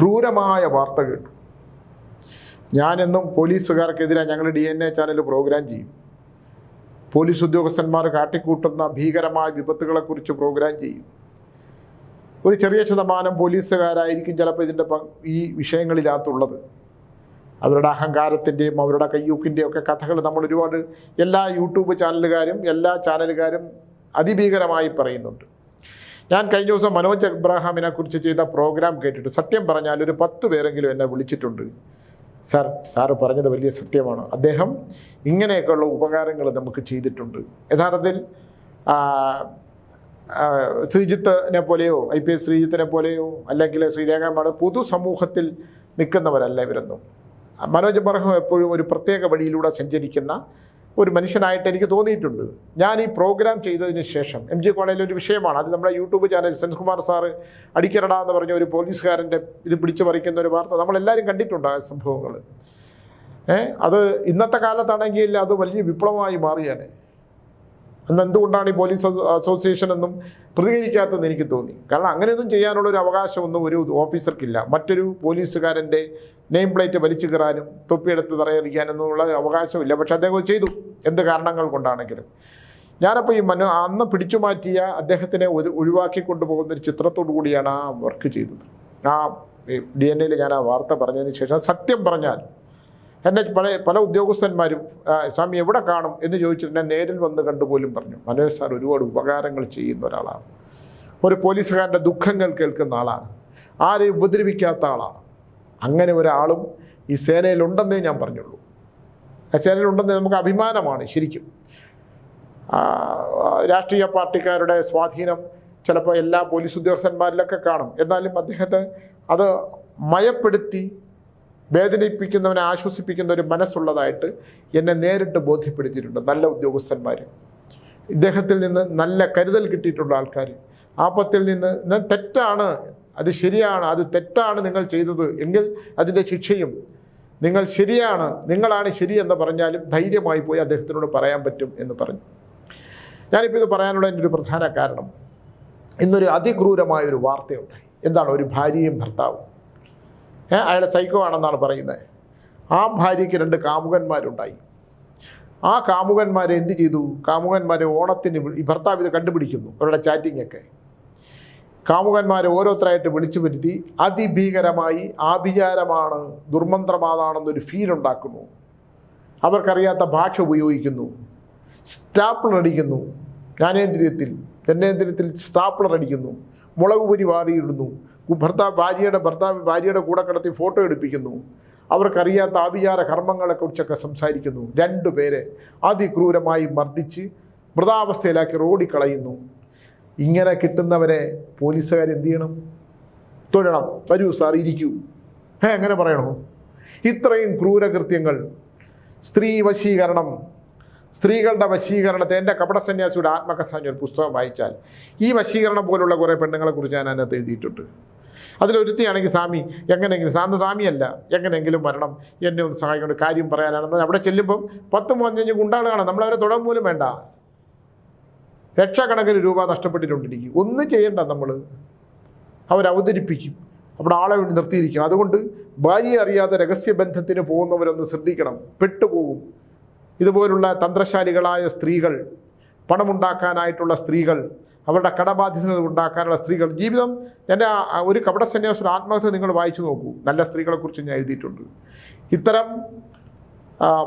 ക്രൂരമായ വാർത്ത കേട്ടു. ഞാനെന്നും പോലീസുകാർക്കെതിരെ ഞങ്ങൾ D N A channel program ചെയ്യും. പോലീസ് ഉദ്യോഗസ്ഥന്മാർ കാട്ടിക്കൂട്ടുന്ന ഭീകരമായ വിപത്തുകളെക്കുറിച്ച് പ്രോഗ്രാം ചെയ്യും. ഒരു ചെറിയ ശതമാനം പോലീസുകാരായിരിക്കും ചിലപ്പോൾ ഇതിന്റെ ഈ വിഷയങ്ങളിനകത്തുള്ളത്. അവരുടെ അഹങ്കാരത്തിന്റെയും അവരുടെ കയ്യൂക്കിന്റെയും ഒക്കെ കഥകൾ നമ്മൾ ഒരുപാട് എല്ലാ യൂട്യൂബ് ചാനലുകാരും എല്ലാ ചാനലുകാരും അതിഭീകരമായി പറയുന്നുണ്ട്. ഞാൻ കഴിഞ്ഞ ദിവസം മനോജ് എബ്രാഹാമിനെ കുറിച്ച് ചെയ്ത പ്രോഗ്രാം കേട്ടിട്ട് സത്യം പറഞ്ഞാൽ ഒരു പത്ത് പേരെങ്കിലും എന്നെ വിളിച്ചിട്ടുണ്ട്. സാർ സാറ് പറഞ്ഞത് വലിയ സത്യമാണ്. അദ്ദേഹം ഇങ്ങനെയൊക്കെയുള്ള ഉപകാരങ്ങൾ നമുക്ക് ചെയ്തിട്ടുണ്ട്. യഥാർത്ഥത്തിൽ ശ്രീജിത്തിനെ പോലെയോ ഐ പി എസ് ശ്രീജിത്തിനെ പോലെയോ അല്ലെങ്കിൽ ശ്രീരേഖമാണ് പൊതുസമൂഹത്തിൽ നിൽക്കുന്നവരല്ല ഇവരൊന്നും. മനോജ് ബർഹം എപ്പോഴും ഒരു പ്രത്യേക വഴിയിലൂടെ സഞ്ചരിക്കുന്ന ഒരു മനുഷ്യനായിട്ട് എനിക്ക് തോന്നിയിട്ടുണ്ട്. ഞാൻ ഈ പ്രോഗ്രാം ചെയ്തതിന് ശേഷം എം ജി കോളേജിൽ ഒരു വിഷയമാണ്. അത് നമ്മുടെ യൂട്യൂബ് ചാനൽ സെൻസ്കുമാർ സാറ് അടിക്കരട എന്ന് പറഞ്ഞ ഒരു പോലീസുകാരന്റെ ഇത് പിടിച്ചു പറിക്കുന്ന ഒരു വാർത്ത നമ്മളെല്ലാവരും കണ്ടിട്ടുണ്ട് ആ സംഭവങ്ങൾ. അത് ഇന്നത്തെ കാലത്താണെങ്കിൽ അത് വലിയ വിപ്ലവമായി മാറിയാനെ. അന്ന് എന്തുകൊണ്ടാണ് ഈ പോലീസ് അസോ- അസോസിയേഷൻ എന്നും പ്രതികരിക്കാത്തതെന്ന് എനിക്ക് തോന്നി? കാരണം അങ്ങനെയൊന്നും ചെയ്യാനുള്ള ഒരു അവകാശമൊന്നും ഒരു ഓഫീസർക്കില്ല. മറ്റൊരു പോലീസുകാരന്റെ നെയിം പ്ലേറ്റ് വലിച്ചു കയറാനും തൊപ്പിയെടുത്ത് തറയറിക്കാനൊന്നുമുള്ള അവകാശമില്ല. പക്ഷെ അദ്ദേഹം ചെയ്തു. എന്ത് കാരണങ്ങൾ കൊണ്ടാണെങ്കിലും. ഞാനപ്പോൾ ഈ മനോ അന്ന് പിടിച്ചു മാറ്റിയ അദ്ദേഹത്തിനെ ഒരു ഒഴിവാക്കി കൊണ്ടുപോകുന്ന ഒരു ചിത്രത്തോടു കൂടിയാണ് ആ വർക്ക് ചെയ്തത്. ആ ഡി എൻ എയിൽ ഞാൻ ആ വാർത്ത പറഞ്ഞതിന് ശേഷം സത്യം പറഞ്ഞാൽ എന്നെ പല പല ഉദ്യോഗസ്ഥന്മാരും "ആ, സ്വാമി എവിടെ കാണും എന്ന് ചോദിച്ചിട്ട് എന്നെ നേരിൽ വന്ന് കണ്ടുപോലും പറഞ്ഞു. മനോജ് സാർ ഒരുപാട് ഉപകാരങ്ങൾ ചെയ്യുന്ന ഒരാളാണ്. ഒരു പോലീസുകാരന്റെ ദുഃഖങ്ങൾ കേൾക്കുന്ന ആളാണ്. ആരെയും ഉപദ്രവിക്കാത്ത ആളാണ്. അങ്ങനെ ഒരാളും ഈ സേനയിലുണ്ടെന്നേ ഞാൻ പറഞ്ഞുള്ളൂ. ആ സേനയിലുണ്ടെന്നേ നമുക്ക് അഭിമാനമാണ് ശരിക്കും. രാഷ്ട്രീയ പാർട്ടിക്കാരുടെ സ്വാധീനം ചിലപ്പോൾ എല്ലാ പോലീസ് ഉദ്യോഗസ്ഥന്മാരിലൊക്കെ കാണും. എന്നാലും അദ്ദേഹത്തെ അത് മയപ്പെടുത്തി വേദനിപ്പിക്കുന്നവനെ ആശ്വസിപ്പിക്കുന്ന ഒരു മനസ്സുള്ളതായിട്ട് എന്നെ നേരിട്ട് ബോധ്യപ്പെടുത്തിയിട്ടുണ്ട് നല്ല ഉദ്യോഗസ്ഥന്മാർ. ഇദ്ദേഹത്തിൽ നിന്ന് നല്ല കരുതൽ കിട്ടിയിട്ടുള്ള ആൾക്കാർ. ആപത്തിൽ നിന്ന് "ഇത് തെറ്റാണ് അത് ശരിയാണ് അത് തെറ്റാണ് നിങ്ങൾ ചെയ്തത് എങ്കിൽ അതിന്റെ ശിക്ഷയും നിങ്ങൾ ശരിയാണ് നിങ്ങളാണ് ശരി എന്ന് പറഞ്ഞാലും ധൈര്യമായി പോയി അദ്ദേഹത്തിനോട് പറയാൻ പറ്റും എന്ന് പറഞ്ഞു. ഞാനിപ്പോൾ ഇത് പറയാനുള്ള എന്റെ ഒരു പ്രധാന കാരണം ഇന്നൊരു അതിക്രൂരമായ ഒരു വാർത്തയുണ്ടായി. എന്താണ്? ഒരു ഭാര്യയും ഭർത്താവും. ഏ, അയാളെ സൈക്കോ ആണെന്നാണ് പറയുന്നത് ആ ഭാര്യയ്ക്ക് രണ്ട് കാമുകന്മാരുണ്ടായി. ആ കാമുകന്മാരെ എന്ത് ചെയ്തു? കാമുകന്മാരെ ഓണത്തിന് ഈ ഭർത്താവ് ഇത് കണ്ടുപിടിക്കുന്നു അവരുടെ ചാറ്റിംഗ് ഒക്കെ കാമുകന്മാരെ ഓരോരുത്തരായിട്ട് വിളിച്ചു വരുത്തി അതിഭീകരമായി ആഭിചാരമാണ് ദുർമന്ത്രമാതാണെന്നൊരു ഫീൽ ഉണ്ടാക്കുന്നു. അവർക്കറിയാത്ത ഭാഷ ഉപയോഗിക്കുന്നു. സ്റ്റാപ്ലർ അടിക്കുന്നു. ജ്ഞാനേന്ദ്രിയത്തിൽ ജനേന്ദ്രിയത്തിൽ സ്റ്റാപ്പിളർ അടിക്കുന്നു. മുളക് പൊരി വാരിയിടുന്നു. ഭർത്താവ് ഭാര്യയുടെ ഭർത്താവ് ഭാര്യയുടെ കൂടെ കിടത്തി ഫോട്ടോ എടുപ്പിക്കുന്നു. അവർക്കറിയാത്ത ആഭിചാര കർമ്മങ്ങളെക്കുറിച്ചൊക്കെ സംസാരിക്കുന്നു. രണ്ടു പേരെ അതിക്രൂരമായി മർദ്ദിച്ച് മൃതാവസ്ഥയിലാക്കി റോഡിൽ ഇങ്ങനെ കിട്ടുന്നവരെ പോലീസുകാർ എന്ത് ചെയ്യണം? തൊഴണം. വരൂ സാർ ഇരിക്കൂ. ഏ എങ്ങനെ പറയണോ? ഇത്രയും ക്രൂരകൃത്യങ്ങൾ സ്ത്രീ വശീകരണം സ്ത്രീകളുടെ വശീകരണത്തെ എന്റെ കപടസന്യാസിയുടെ ആത്മകഥ എന്നൊരു പുസ്തകം വായിച്ചാൽ ഈ വശീകരണം പോലുള്ള കുറേ പെണ്ണുങ്ങളെക്കുറിച്ച് ഞാൻ അതിനകത്ത് എഴുതിയിട്ടുണ്ട്. അതിലൊരുത്തിയാണെങ്കിൽ സ്വാമി എങ്ങനെയെങ്കിലും സാന്ത സ്വാമിയല്ല എങ്ങനെയെങ്കിലും വരണം. എന്നെ ഒന്ന് സഹായിക്കൊണ്ട് കാര്യം പറയാനാണെന്ന് അവിടെ ചെല്ലുമ്പം പത്ത് പതിനഞ്ച് ഗുണ്ടാളുകളാണ് നമ്മളവരെ തുടങ്ങും പോലും വേണ്ട. ലക്ഷക്കണക്കിന് രൂപ നഷ്ടപ്പെട്ടിട്ടുണ്ടിരിക്കും. ഒന്നും ചെയ്യണ്ട നമ്മൾ അവരവതരിപ്പിക്കും. അവിടെ ആളെ വേണ്ടി നിർത്തിയിരിക്കണം. അതുകൊണ്ട് ഭാര്യയെ അറിയാതെ രഹസ്യബന്ധത്തിന് പോകുന്നവരൊന്ന് ശ്രദ്ധിക്കണം. പെട്ടുപോകും. ഇതുപോലുള്ള തന്ത്രശാലികളായ സ്ത്രീകൾ പണമുണ്ടാക്കാനായിട്ടുള്ള സ്ത്രീകൾ അവരുടെ കടബാധ്യത ഉണ്ടാക്കാനുള്ള സ്ത്രീകൾ ജീവിതം എന്റെ ഒരു കപട സന്യാസം ആത്മഹത്യ നിങ്ങൾ വായിച്ചു നോക്കൂ. നല്ല സ്ത്രീകളെക്കുറിച്ച് ഞാൻ എഴുതിയിട്ടുണ്ട്. ഇത്തരം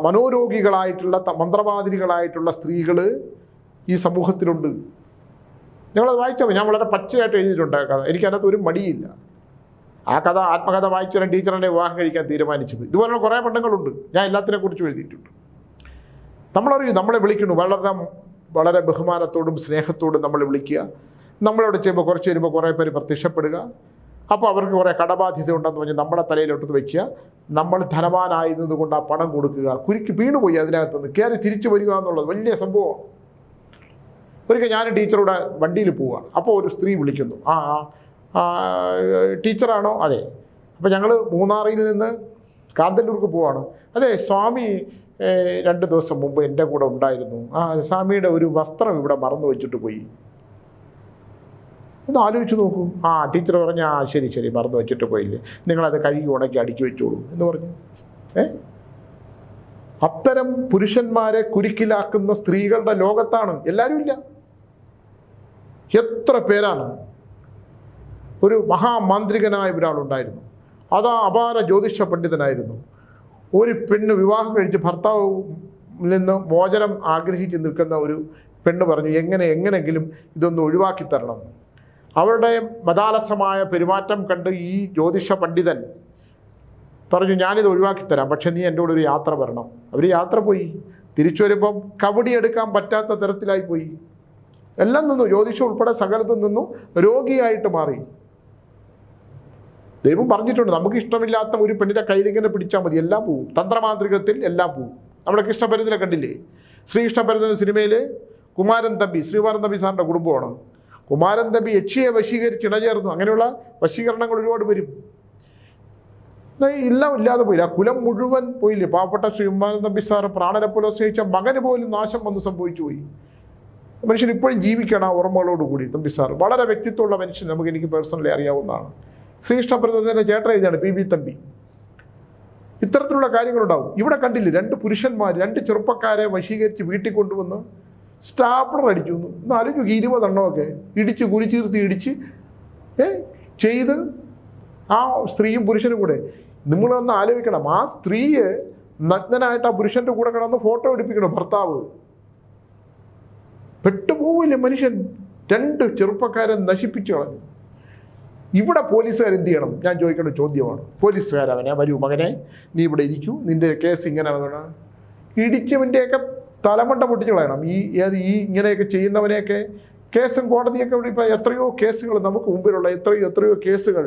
മനോരോഗികളായിട്ടുള്ള മന്ത്രവാദിനികളായിട്ടുള്ള സ്ത്രീകൾ ഈ സമൂഹത്തിലുണ്ട്. ഞങ്ങളത് വായിച്ചാൽ മതി. ഞാൻ വളരെ പച്ചയായിട്ട് എഴുതിയിട്ടുണ്ട് കഥ. എനിക്കതിനകത്ത് ഒരു മടിയില്ല. ആ കഥ ആത്മകഥ വായിച്ചാലും ടീച്ചറിനെ വിവാഹം കഴിക്കാൻ തീരുമാനിച്ചത്. ഇതുപോലുള്ള കുറേ പണ്ടങ്ങളുണ്ട് ഞാൻ എല്ലാത്തിനെ കുറിച്ചും എഴുതിയിട്ടുണ്ട്. നമ്മളറിയും നമ്മളെ വിളിക്കുന്നു. വളരെ വളരെ ബഹുമാനത്തോടും സ്നേഹത്തോടും നമ്മൾ വിളിക്കുക. നമ്മളോട് ചെയ്യുമ്പോൾ കുറച്ച് വരുമ്പോൾ കുറേ പേര് പ്രത്യക്ഷപ്പെടുക. അപ്പോൾ അവർക്ക് കുറേ കടബാധ്യത ഉണ്ടെന്ന് പറഞ്ഞ് നമ്മുടെ തലയിലോട്ട് വയ്ക്കുക. നമ്മൾ ധനവാനായിരുന്നത് കൊണ്ട് ആ പണം കൊടുക്കുക. കുരുക്ക് വീണുപോയി അതിനകത്ത് നിന്ന് കയറി തിരിച്ചു വരിക എന്നുള്ളത് വലിയ സംഭവം ഒരിക്കൽ ഞാൻ ടീച്ചറുടെ വണ്ടിയിൽ പോവുക അപ്പോൾ ഒരു സ്ത്രീ വിളിക്കുന്നു. ആ ടീച്ചറാണോ? അതെ. അപ്പോൾ ഞങ്ങൾ മൂന്നാറിൽ നിന്ന് കാന്തല്ലൂർക്ക് പോവാണ്. അതെ സ്വാമി രണ്ട് ദിവസം മുമ്പ് എന്റെ കൂടെ ഉണ്ടായിരുന്നു. ആ സ്വാമിയുടെ ഒരു വസ്ത്രം ഇവിടെ മറന്നു വെച്ചിട്ട് പോയി. ഒന്ന് ആലോചിച്ച് നോക്കൂ. ആ ടീച്ചർ പറഞ്ഞു ആ ശരി ശരി മറന്നു വെച്ചിട്ട് പോയില്ലേ. നിങ്ങളത് കഴുകി ഉണക്കി അടുക്കി വെച്ചോളൂ എന്ന് പറഞ്ഞു. ഏ? അത്തരം പുരുഷന്മാരെ കുരുക്കിലാക്കുന്ന സ്ത്രീകളുടെ ലോകത്താണ് എല്ലാവരും ഇല്ല. എത്ര പേരാണ്? ഒരു മഹാമാന്ത്രികനായ ഒരാളുണ്ടായിരുന്നു. അതാ അപാര ജ്യോതിഷ പണ്ഡിതനായിരുന്നു. ഒരു പെണ്ണ് വിവാഹം കഴിച്ച് ഭർത്താവ് നിന്ന് മോചനം ആഗ്രഹിച്ച് നിൽക്കുന്ന ഒരു പെണ്ണ് പറഞ്ഞു എങ്ങനെ എങ്ങനെങ്കിലും ഇതൊന്ന് ഒഴിവാക്കി തരണം. അവരുടെ മതാലസമായ പെരുമാറ്റം കണ്ട് ഈ ജ്യോതിഷ പണ്ഡിതൻ പറഞ്ഞു ഞാനിത് ഒഴിവാക്കി തരാം പക്ഷെ നീ എന്റെ കൂടെ ഒരു യാത്ര വരണം. അവർ യാത്ര പോയി. തിരിച്ചു വരുമ്പം കബഡി എടുക്കാൻ പറ്റാത്ത തരത്തിലായി പോയി. എല്ലാം നിന്നു ജ്യോതിഷം ഉൾപ്പെടെ സകലത്തും നിന്നു രോഗിയായിട്ട് മാറി. ദൈവം പറഞ്ഞിട്ടുണ്ട് നമുക്ക് ഇഷ്ടമില്ലാത്ത ഒരു പെണ്ണിന്റെ കയ്യിലിങ്ങനെ പിടിച്ചാൽ മതി എല്ലാം പോവും. തന്ത്രമാന്ത്രികത്തിൽ എല്ലാം പോവും. നമ്മുടെ കൃഷ്ണപരുന്നിലെ കണ്ടില്ലേ? ശ്രീകൃഷ്ണപരുന്ന സിനിമയിൽ കുമാരൻ തമ്പി ശ്രീകുമാരൻ തമ്പി സാറിന്റെ കുടുംബമാണ്. കുമാരൻ തമ്പി യക്ഷിയെ വശീകരിച്ച് ഇണചേർന്നു. അങ്ങനെയുള്ള വശീകരണങ്ങൾ ഒരുപാട് വരും. എല്ലാം ഇല്ലാതെ പോയില്ല. കുലം മുഴുവൻ പോയില്ലേ? പാവപ്പെട്ട ശ്രീകുമാരൻ തമ്പി സാറ് പ്രാണനെ പോലെ സ്നേഹിച്ച മകന് പോലും നാശം വന്ന് സംഭവിച്ചു പോയി. മനുഷ്യൻ ഇപ്പോഴും ജീവിക്കണം ഓർമ്മകളോടുകൂടി തമ്പി സാർ വളരെ വ്യക്തിത്വമുള്ള മനുഷ്യൻ നമുക്ക് എനിക്ക് പേഴ്സണലി അറിയാവുന്നതാണ്. ശ്രീകൃഷ്ണപ്രദത്തിന്റെ ചേട്ടൻ എഴുതിയാണ് പി ബി തമ്പി. ഇത്തരത്തിലുള്ള കാര്യങ്ങളുണ്ടാവും. ഇവിടെ കണ്ടില്ലേ രണ്ട് പുരുഷന്മാർ രണ്ട് ചെറുപ്പക്കാരെ വശീകരിച്ച് വീട്ടിൽ കൊണ്ടുവന്ന് സ്റ്റാപ്ലർ അടിച്ചു. എന്ന് ആലോചിക്കും ഇരുപതെണ്ണമൊക്കെ ഇടിച്ച് കുരിച്ചീർത്തി ഇടിച്ച് ഏ ചെയ്ത് ആ സ്ത്രീയും പുരുഷനും കൂടെ. നിങ്ങളൊന്ന് ആലോചിക്കണം ആ സ്ത്രീയെ നഗ്നനായിട്ട് ആ പുരുഷന്റെ കൂടെ കിടന്ന് ഫോട്ടോ എടുപ്പിക്കണം ഭർത്താവ്. പെട്ടുപോവില്ലേ മനുഷ്യൻ? രണ്ട് ചെറുപ്പക്കാരെ നശിപ്പിച്ചു കളഞ്ഞു. ഇവിടെ പോലീസുകാർ എന്ത് ചെയ്യണം? ഞാൻ ചോദിക്കേണ്ട ചോദ്യമാണ്. പോലീസുകാർ അവനെ വരൂ മകനെ നീ ഇവിടെ ഇരിക്കൂ. നിന്റെ കേസ് ഇങ്ങനെ ഇങ്ങനെയാണ് ഇടിച്ചവന്റെയൊക്കെ തലമണ്ട പൊട്ടിച്ചു കളയണം. ഈ ഏത് ഈ ഇങ്ങനെയൊക്കെ ചെയ്യുന്നവനെയൊക്കെ കേസും കോടതിയൊക്കെ ഇവിടെ ഇപ്പോൾ എത്രയോ കേസുകൾ നമുക്ക് മുമ്പിലുള്ള എത്രയോ എത്രയോ കേസുകൾ.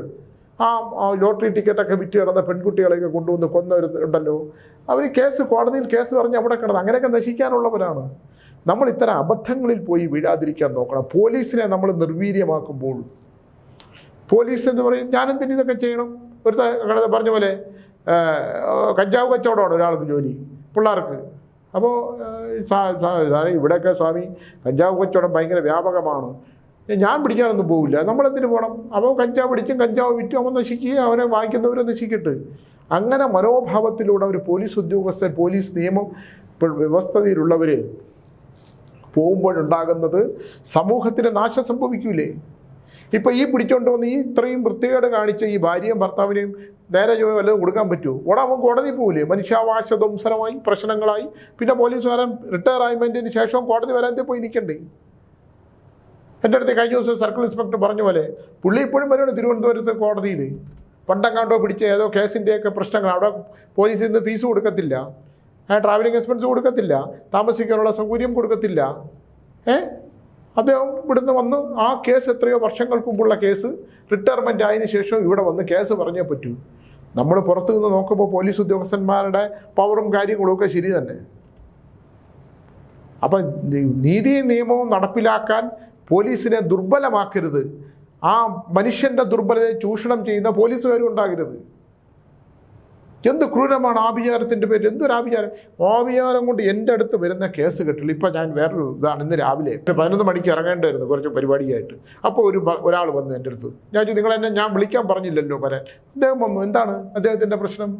ആ ലോട്ടറി ടിക്കറ്റൊക്കെ വിറ്റ് കിടന്ന പെൺകുട്ടികളെയൊക്കെ കൊണ്ടുവന്ന് കൊന്നവരുണ്ടല്ലോ. അവർ കേസ് കോടതിയിൽ കേസ് പറഞ്ഞ് അവിടെ കിടന്ന് അങ്ങനെയൊക്കെ നശിക്കാനുള്ളവരാണ്. നമ്മൾ ഇത്തരം അബദ്ധങ്ങളിൽ പോയി വീഴാതിരിക്കാൻ നോക്കണം. പോലീസിനെ നമ്മൾ നിർവീര്യമാക്കുമ്പോൾ പോലീസ് എന്ന് പറയും ഞാനെന്തിന് ഇതൊക്കെ ചെയ്യണം? ഒരു കട- പറഞ്ഞ പോലെ കഞ്ചാവ് കച്ചവടമാണ് ഒരാൾക്ക് ജോലി പിള്ളേർക്ക്. അപ്പോൾ ഇവിടെയൊക്കെ സ്വാമി കഞ്ചാവ് കച്ചവടം ഭയങ്കര വ്യാപകമാണ്. ഞാൻ പിടിക്കാനൊന്നും പോവില്ല നമ്മളെന്തിനു പോകണം അപ്പോൾ കഞ്ചാവ് പിടിച്ചും കഞ്ചാവ് വിറ്റും അവൻ നശിക്കുകയും അവനെ വാങ്ങിക്കുന്നവരെ നശിക്കട്ട്. അങ്ങനെ മനോഭാവത്തിലൂടെ ഒരു പോലീസ് ഉദ്യോഗസ്ഥൻ പോലീസ് നിയമം വ്യവസ്ഥതയിലുള്ളവർ പോകുമ്പോഴുണ്ടാകുന്നത് സമൂഹത്തിന് നാശം സംഭവിക്കൂലേ? ഇപ്പൊ ഈ പിടിച്ചോണ്ട് വന്ന് ഈ ഇത്രയും വൃത്തികേട് കാണിച്ച ഈ ഭാര്യയും ഭർത്താവിനെയും നേരെ ജോലി വല്ലതും കൊടുക്കാൻ പറ്റുമോ? ഓടാ അവൻ കോടതി പോകില്ലേ മനുഷ്യാവകാശ ധ്വംസനമായി പ്രശ്നങ്ങളായി. പിന്നെ പോലീസുകാരൻ റിട്ടയർ ആയതിന് ശേഷം കോടതി വരാൻ പോയി നിൽക്കണ്ടേ? എന്റെ അടുത്ത് കഴിഞ്ഞ ദിവസം സർക്കിൾ ഇൻസ്പെക്ടർ പറഞ്ഞ പോലെ പുള്ളി ഇപ്പോഴും വരുവാണ് തിരുവനന്തപുരത്ത് കോടതിയിൽ പണ്ടങ്ങാണ്ടോ പിടിച്ച ഏതോ കേസിന്റെയൊക്കെ പ്രശ്നങ്ങൾ. അവിടെ പോലീസിൽ നിന്ന് ഫീസ് കൊടുക്കത്തില്ല. ട്രാവലിംഗ് എക്സ്പെൻസ് കൊടുക്കത്തില്ല. താമസിക്കാനുള്ള സൗകര്യം കൊടുക്കത്തില്ല. ഏ അദ്ദേഹം ഇവിടുന്ന് വന്ന് ആ കേസ് എത്രയോ വർഷങ്ങൾക്ക് മുമ്പുള്ള കേസ് റിട്ടയർമെന്റ് ആയതിന് ശേഷം ഇവിടെ വന്ന് കേസ് പറഞ്ഞേ പറ്റൂ. നമ്മൾ പുറത്തു നിന്ന് നോക്കുമ്പോൾ പോലീസ് ഉദ്യോഗസ്ഥന്മാരുടെ പവറും കാര്യങ്ങളും ഒക്കെ ശരി തന്നെ. അപ്പം നീതിയും നിയമവും നടപ്പിലാക്കാൻ പോലീസിനെ ദുർബലമാക്കരുത്. ആ മനുഷ്യന്റെ ദുർബലതയെ ചൂഷണം ചെയ്യുന്ന പോലീസുകാരും ഉണ്ടാകരുത്. എന്ത് ക്രൂരമാണ് ആഭിചാരത്തിന്റെ പേര് എന്തൊരു ആഭിചാരം? ആഭിചാരം കൊണ്ട് എന്റെ അടുത്ത് വരുന്ന കേസ് കെട്ടില്ല. ഇപ്പം ഞാൻ വേറൊരു ഇതാണ് ഇന്ന് രാവിലെ പതിനൊന്ന് മണിക്ക് ഇറങ്ങേണ്ടായിരുന്നു കുറച്ച് പരിപാടിയായിട്ട്. അപ്പോൾ ഒരു ഒരാൾ വന്നു എന്റെ അടുത്ത്. ഞാൻ ചോദിച്ചു നിങ്ങൾ എന്നെ ഞാൻ വിളിക്കാൻ പറഞ്ഞില്ലല്ലോ വരാൻ അദ്ദേഹം വന്നു എന്താണ് അദ്ദേഹത്തിന്റെ പ്രശ്നം?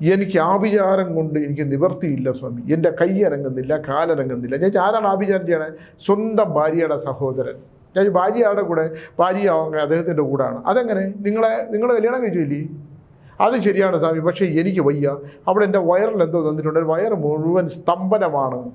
എനിക്ക് ആഭിചാരം കൊണ്ട് എനിക്ക് നിവർത്തിയില്ല സ്വാമി. എന്റെ കൈ ഇറങ്ങുന്നില്ല കാലിറങ്ങുന്നില്ല ഞാൻ ആരാണ് ആഭിചാരം ചെയ്യണേ? സ്വന്തം ഭാര്യയുടെ സഹോദരൻ. ഞാൻ ഭാര്യയുടെ കൂടെ? ഭാര്യ അദ്ദേഹത്തിന്റെ കൂടാണ്. അതെങ്ങനെ? നിങ്ങളെ നിങ്ങൾ കല്യാണം കഴിച്ചില്ലേ അത് ശരിയാണ് സ്വാമി. പക്ഷേ എനിക്ക് വയ്യ. അവിടെ എന്റെ വയറിൽ എന്തോ തന്നിട്ടുണ്ട്. വയറ് മുഴുവൻ സ്തംഭനമാണ്.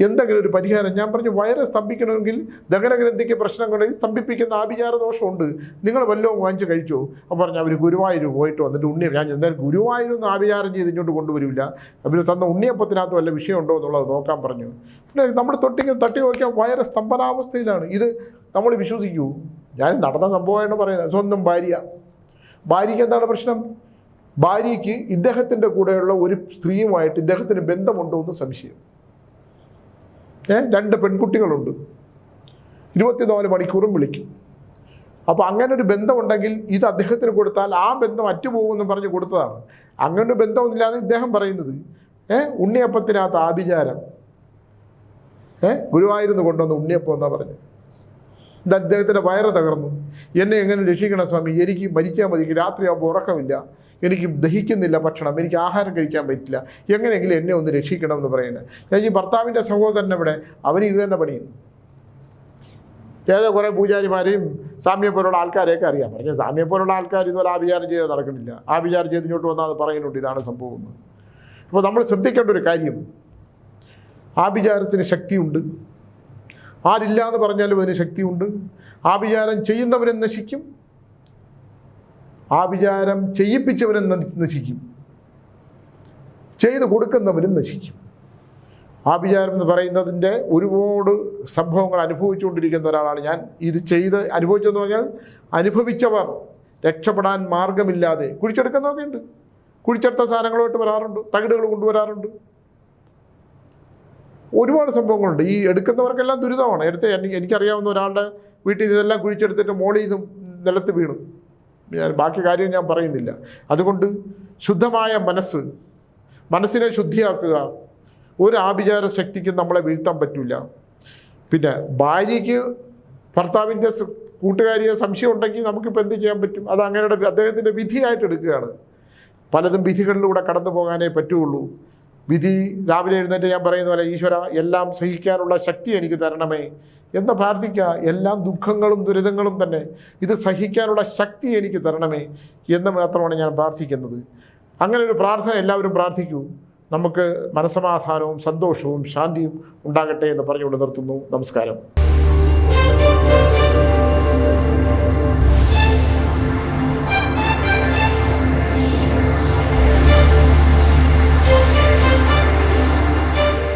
എന്തെങ്കിലും ഒരു പരിഹാരം. ഞാൻ പറഞ്ഞു വയറ് സ്തംഭിക്കണമെങ്കിൽ ദഹനഗ്രന്ഥിക്ക് പ്രശ്നങ്ങളുണ്ടെങ്കിൽ സ്തംഭിപ്പിക്കുന്ന ആഭിചാര ദോഷമുണ്ട്. നിങ്ങൾ വല്ലതും വാങ്ങിച്ച് കഴിച്ചോ? അപ്പം പറഞ്ഞു അവർ ഗുരുവായൂർ പോയിട്ട് വന്നിട്ട് ഉണ്ണി ഞാൻ എന്തായാലും ഗുരുവായൂരൊന്നും ആഭിചാരം ചെയ്ത് ഇങ്ങോട്ട് കൊണ്ടുവരില്ല. അവർ തന്ന ഉണ്ണിയപ്പത്തിനകത്ത് വല്ല വിഷയമുണ്ടോ എന്നുള്ളത് നോക്കാൻ പറഞ്ഞു. പിന്നെ നമ്മൾ തൊട്ടിങ്ങനെ തട്ടി നോക്കിയാൽ വയറ് സ്തംഭനാവസ്ഥയിലാണ്. ഇത് നമ്മൾ വിശ്വസിക്കൂ. ഞാൻ നടന്ന സംഭവമാണ് പറയുന്നത്. സ്വന്തം ഭാര്യ. ഭാര്യയ്ക്ക് എന്താണ് പ്രശ്നം? ഭാര്യയ്ക്ക് ഇദ്ദേഹത്തിന്റെ കൂടെയുള്ള ഒരു സ്ത്രീയുമായിട്ട് ഇദ്ദേഹത്തിന് ബന്ധമുണ്ടോ എന്ന് സംശയം. ഏ? രണ്ട് പെൺകുട്ടികളുണ്ട്. ഇരുപത്തിനാല് മണിക്കൂറും വിളിക്കും. അപ്പോൾ അങ്ങനെ ഒരു ബന്ധമുണ്ടെങ്കിൽ ഇത് അദ്ദേഹത്തിന് കൊടുത്താൽ ആ ബന്ധം അറ്റുപോകുമെന്ന് പറഞ്ഞ് കൊടുത്തതാണ്. അങ്ങനെ ഒരു ബന്ധമൊന്നുമില്ലാതെ ഇദ്ദേഹം പറയുന്നത് ഏ? ഉണ്ണിയപ്പത്തിനകത്ത് ആഭിചാരം. ഏ? ഗുരുവായൂരുന്ന് കൊണ്ടുവന്ന ഉണ്ണിയപ്പം എന്നാ പറഞ്ഞു? ഇത് അദ്ദേഹത്തിന്റെ വയറ് തകർന്നു. എന്നെ എങ്ങനെ രക്ഷിക്കണം സ്വാമി? എനിക്ക് മരിക്കാൻ മതി. രാത്രി രാത്രിയാകുമ്പോൾ ഉറക്കമില്ല. എനിക്ക് ദഹിക്കുന്നില്ല ഭക്ഷണം. എനിക്ക് ആഹാരം കഴിക്കാൻ പറ്റില്ല. എങ്ങനെയെങ്കിലും എന്നെ ഒന്ന് രക്ഷിക്കണം എന്ന് പറയുന്നത് ഞാൻ ഈ ഭർത്താവിന്റെ സഹോദരൻ ഇവിടെ. അവൻ ഇത് തന്നെ പണിയുന്നു. ഏതോ കുറേ പൂജാരിമാരെയും സാമ്യം പോലുള്ള ആൾക്കാരെയൊക്കെ അറിയാം. പറഞ്ഞ സാമ്യം പോലുള്ള ആൾക്കാർ ഇതുപോലെ ആഭിചാരം ചെയ്ത് നടക്കുന്നില്ല. ആഭിചാരം ചെയ്ത് ഇങ്ങോട്ട് വന്നാൽ അത് പറയുന്നുണ്ട്. ഇതാണ് സംഭവം അപ്പോൾ നമ്മൾ ശ്രദ്ധിക്കേണ്ട ഒരു കാര്യം. ആഭിചാരത്തിന് ശക്തിയുണ്ട്. ആരില്ല എന്ന് പറഞ്ഞാലും അതിന് ശക്തിയുണ്ട്. ആഭിചാരം ചെയ്യുന്നവരെ നശിക്കും. ആഭിചാരം വിചാരം ചെയ്യിപ്പിച്ചവരെ നശിക്കും. ചെയ്തു കൊടുക്കുന്നവരും നശിക്കും. ആഭിചാരം എന്ന് പറയുന്നതിന്റെ ഒരുപാട് സംഭവങ്ങൾ അനുഭവിച്ചുകൊണ്ടിരിക്കുന്ന ഒരാളാണ് ഞാൻ. ഇത് ചെയ്ത് അനുഭവിച്ചതെന്ന് പറഞ്ഞാൽ അനുഭവിച്ചവർ രക്ഷപ്പെടാൻ മാർഗമില്ലാതെ കുഴിച്ചെടുക്കുന്നതൊക്കെ ഉണ്ട് കുഴിച്ചെടുത്ത സാധനങ്ങളുമായിട്ട് വരാറുണ്ട്. തകിടുകൾ കൊണ്ടുവരാറുണ്ട്. ഒരുപാട് സംഭവങ്ങളുണ്ട്. ഈ എടുക്കുന്നവർക്കെല്ലാം ദുരിതമാണ്. എനിക്ക് എനിക്കറിയാവുന്ന ഒരാളുടെ വീട്ടിൽ ഇതെല്ലാം കുഴിച്ചെടുത്തിട്ട് മോളിൽ ഇത് നിലത്ത് വീണു. ഞാൻ ബാക്കി കാര്യം ഞാൻ പറയുന്നില്ല. അതുകൊണ്ട് ശുദ്ധമായ മനസ്സ് മനസ്സിനെ ശുദ്ധിയാക്കുക ഒരു ആഭിചാര ശക്തിക്കും നമ്മളെ വീഴ്ത്താൻ പറ്റില്ല പിന്നെ ഭാര്യയ്ക്ക് ഭർത്താവിന്റെ കൂട്ടുകാരിയെ സംശയം ഉണ്ടെങ്കിൽ നമുക്കിപ്പോൾ എന്ത് ചെയ്യാൻ പറ്റും? അത് അങ്ങനെയുടെ അദ്ദേഹത്തിന്റെ വിധിയായിട്ട് എടുക്കുകയാണ്. പലതും വിധികളിലൂടെ കടന്നു പോകാനേ പറ്റുള്ളൂ വിധി രാവിലെ എഴുന്നേറ്റ് ഞാൻ പറയുന്ന പോലെ ഈശ്വര എല്ലാം സഹിക്കാനുള്ള ശക്തി എനിക്ക് തരണമേ എന്ന് പ്രാർത്ഥിക്കുക. എല്ലാം ദുഃഖങ്ങളും ദുരിതങ്ങളും തന്നെ ഇത് സഹിക്കാനുള്ള ശക്തി എനിക്ക് തരണമേ എന്ന് മാത്രമാണ് ഞാൻ പ്രാർത്ഥിക്കുന്നത്. അങ്ങനെ ഒരു പ്രാർത്ഥന എല്ലാവരും പ്രാർത്ഥിക്കൂ. നമുക്ക് മനസമാധാനവും സന്തോഷവും ശാന്തിയും ഉണ്ടാകട്ടെ എന്ന് പറഞ്ഞുകൊണ്ട് നിർത്തുന്നു. നമസ്കാരം.